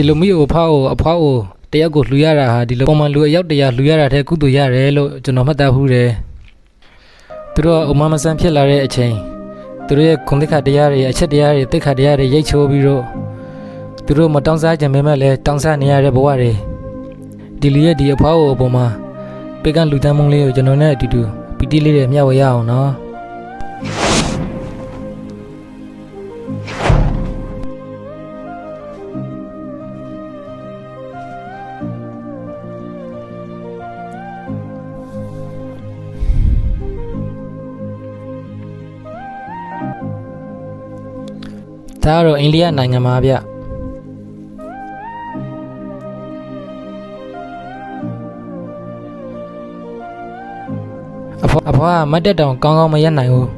ဒီလိုမျိုးအဖွားကိုအဖွားကိုတယောက်ကိုလှူရတာဟာဒီလိုပုံမှန်လူအယောက်တရာလှူရတာတဲ့ကုသိုလ်ရတယ်လို့ကျွန်တော်မှတ်သားဘူးတယ်သူတို့ကအမမဆန်ဖြစ်လာတဲ့အချိန်သူတို့ရဲ့ခွန်သိက္ခာတရားတွေအချက်တရားတွေသိက္ခာတရားတွေရိတ်ချိုးပြီးတော့သူတို့မတောင်းစားကြမဲ့မဲ့လဲတောင်းစားနေရတဲ့ဘဝတွေဒီလူရဲ့ဒီအဖွားကိုအပေါ်မှာပေကန်းလူတန်းမုံလေးကိုကျွန်တော်နဲ့အတူတူပီတိလေးတွေမျှဝေရအောင်နော် ဒါကတော့အိန္ဒိယနိုင်ငံမှာဗျအဖွားအဖွားကမတ်တက်တောင်ကောင်းကောင်းမရက်နိုင်ဘူး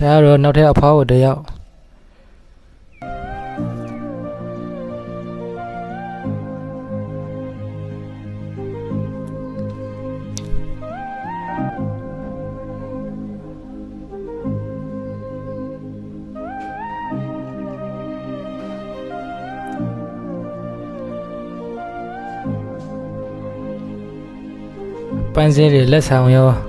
ဒါကတော့နောက်ထပ်အဖွားကိုတစ်ယောက်ပန်းစည်းတွေလက်ဆောင်ရော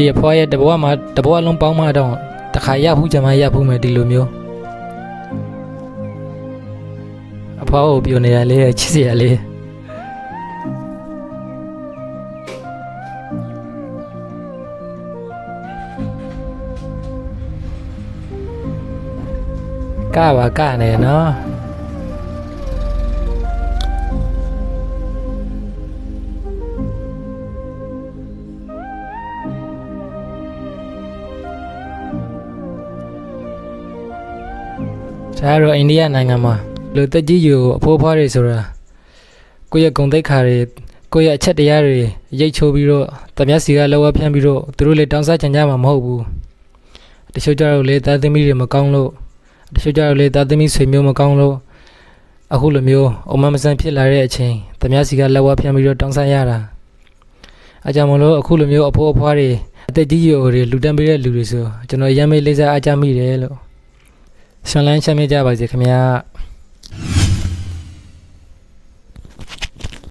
ဒီအဖွားရဲ့တဘဝမှာတဘဝလုံးပေါင်းမှတော့တခါရဖူးကြမှာရဖူးမယ်ဒီလိုမျိုးအဖွားကိုပြောနေရလေချစ်စရာလေးကပါကနေနော် ဒါကတော့အိန္ဒိယနိုင်ငံမှာလူသက်ကြီးယူအဖိုးဖွားတွေဆိုတာကိုယ့်ရဲ့ဂုံတိတ်ခါတွေကိုယ့်ရဲ့အချက်တရားတွေရိတ်ချိုးပြီးတော့တမက်စီကလောဝဖြန်းပြီးတော့သူတို့လည်းတောင်းစားချင်ကြမှာမဟုတ်ဘူးတချို့ကြတော့လေသားသမီးတွေမကောင်းလို့တချို့ကြတော့လေသားသမီးဆွေမျိုးမကောင်းလို့အခုလိုမျိုးအမမဆန်ဖြစ်လာတဲ့အချိန်တမက်စီကလောဝဖြန်းပြီးတော့တောင်းစားရတာအကြောင်းမလို့အခုလိုမျိုးအဖိုးအဖွားတွေအသက်ကြီးယူတွေလူတန်းပေးတဲ့လူတွေဆိုကျွန်တော်ရမ်းမေးလေးစားအားကြမိတယ်လို့ ရှင်လန်းချမ်းမြေ့ကြပါစေခင်ဗျာ